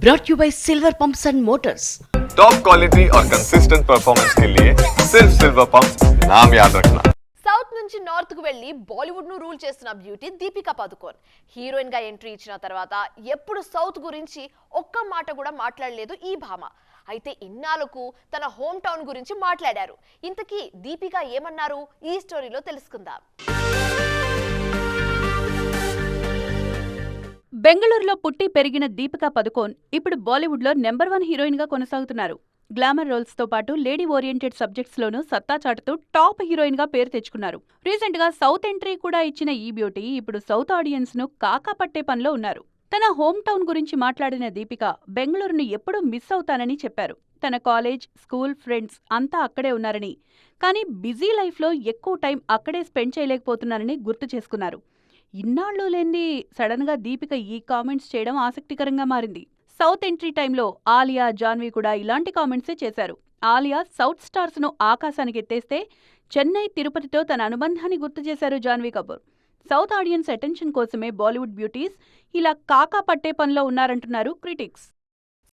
brought you by Silver Pumps and Motors. Top quality और consistent performance के लिए सिर्फ सिल्वर पंप नाम याद रखना సౌత్ నుంచి నార్త్ కు వెళ్లి బాలీవుడ్ ను రూల్ చేస్తున్న బ్యూటీ దీపికా పదుకోన్ హీరోయిన్ గా ఎంట్రీ ఇచ్చిన తర్వాత ఎప్పుడు సౌత్ గురించి ఒక్క మాట కూడా మాట్లాడలేదు ఈ భామ అయితే ఇన్నాళ్ళకు తన హోమ్ టౌన్ గురించి మాట్లాడారు ఇంతకీ దీపిక ఏమన్నారు ఈ స్టోరీలో తెలుసుకుందాం బెంగళూరులో పుట్టి పెరిగిన దీపికా పదుకోన్ ఇప్పుడు బాలీవుడ్లో నెంబర్ వన్ హీరోయిన్గా కొనసాగుతున్నారు. గ్లామర్ రోల్స్తో పాటు లేడీ ఓరియంటెడ్ సబ్జెక్ట్స్లోనూ సత్తా చాటుతూ టాప్ హీరోయిన్గా పేరు తెచ్చుకున్నారు. రీసెంట్గా సౌత్ ఎంట్రీ కూడా ఇచ్చిన ఈ బ్యూటీ ఇప్పుడు సౌత్ ఆడియన్స్ను కాకా పట్టే పనిలో ఉన్నారు. తన హోమ్ టౌన్ గురించి మాట్లాడిన దీపిక బెంగళూరును ఎప్పుడూ మిస్ అవుతానని చెప్పారు. తన కాలేజ్ స్కూల్ ఫ్రెండ్స్ అంతా అక్కడే ఉన్నారని కానీ బిజీ లైఫ్లో ఎక్కువ టైం అక్కడే స్పెండ్ చేయలేకపోతున్నారని గుర్తు చేసుకున్నారు. ఇన్నాళ్ళు లేని సడన్గా దీపిక ఈ కామెంట్స్ చేయడం ఆసక్తికరంగా మారింది. సౌత్ ఎంట్రీ టైంలో ఆలియా జాన్వి కూడా ఇలాంటి కామెంట్సే చేశారు. ఆలియా సౌత్ స్టార్స్ను ఆకాశానికి ఎత్తేస్తే చెన్నై తిరుపతితో తన అనుబంధాన్ని గుర్తు చేశారు Janhvi Kapoor. South audience attention కోసమే బాలీవుడ్ బ్యూటీస్ ఇలా కాకా పట్టే పనిలో ఉన్నారంటున్నారు క్రిటిక్స్.